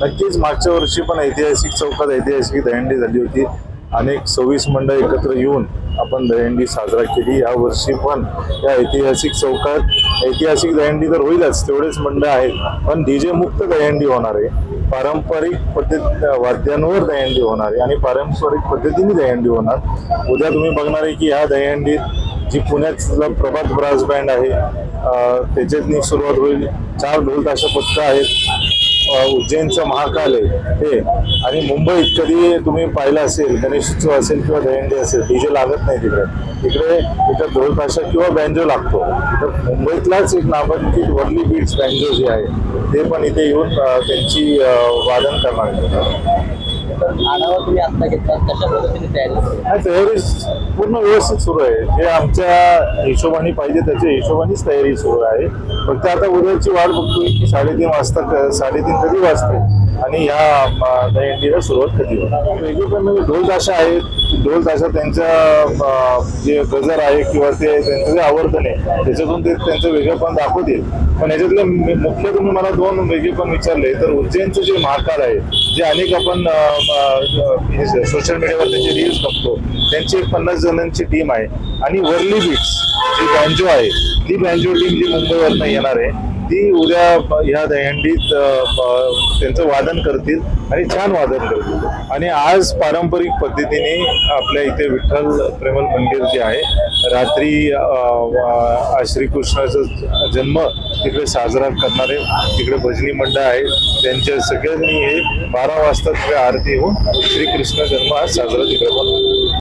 नक्कीच मागच्या वर्षी पण ऐतिहासिक चौकात ऐतिहासिक दहीहंडी झाली होती. अनेक सव्वीस मंडळ एकत्र येऊन आपण दहीहंडी साजरा केली. या वर्षी पण या ऐतिहासिक चौकात ऐतिहासिक दहीहंडी तर होईलच तेवढेच मंडळ आहेत. पण डीजे मुक्त दहीहंडी होणार आहे. पारंपरिक पद्धत वाद्यांवर दहीहंडी होणार आहे आणि पारंपरिक पद्धतीने दहीहंडी होणार. उद्या तुम्ही बघणार आहे की ह्या दहीहंडीत जी पुण्यातला प्रभात ब्रास बँड आहे त्याच्यातनी सुरुवात होईल. चार ढोल ताशा पथकं आहेत. उज्जैनचं महाकाल आहे ते आणि मुंबईत कधी तुम्ही पाहिलं असेल गणेशोत्सव असेल किंवा दहीहंडी असेल डीजे लागत नाही तिकडे. तिकडे इथं ढोल ताशा किंवा बँजो लागतो. तर मुंबईतलाच एक नामांकित वर्ली बीट्स बँजो जे आहे ते पण इथे येऊन त्यांची वादन करणार आढावा तुम्ही आता घेतला कशा पद्धतीने तयारी तयारी पूर्ण व्यवस्थित सुरू आहे. जे आमच्या हिशोबाने पाहिजे त्याच्या हिशोबानेच तयारी सुरू आहे. फक्त आता उद्याची वाट बघतोय की साडेतीन वाजता साडेतीन कधी वाजते आणि ह्या अ, सुरुवात कधी होणार? म्हणजे ढोल ताशा आहेत. ढोल ताशा त्यांच्या जे गजर आहे किंवा ते त्यांचं जे आवर्तन आहे त्याच्यातून ते त्यांचं वेगळेपण दाखवतील. पण याच्यातले मुख्य तुम्ही मला दोन वेगळेपण विचारले. तर उज्जैनचं जे महाकाल आहे जे अनेक आपण सोशल मीडियावर त्याचे रील्स बघतो त्यांची एक पन्नास जणांची टीम आहे. आणि वर्ली बीट्स जी बँजो आहे ती बँजो टीम जी मुंबईवरनं येणार आहे. ती उद्या ह्या दहीहंडीत त्यांचं वादन करतील आणि छान वादन करतील. आणि आज पारंपरिक पद्धतीने आपल्या इथे विठ्ठल प्रेमल मंदिर जे आहे रात्री श्रीकृष्णाचा जन्म तिकडे साजरा करणारे तिकडे भजनी मंडळ आहे. त्यांच्या सगळ्यांनी हे बारा वाजता तिकडे आरती होऊन श्रीकृष्ण जन्म आज साजरा तिकडे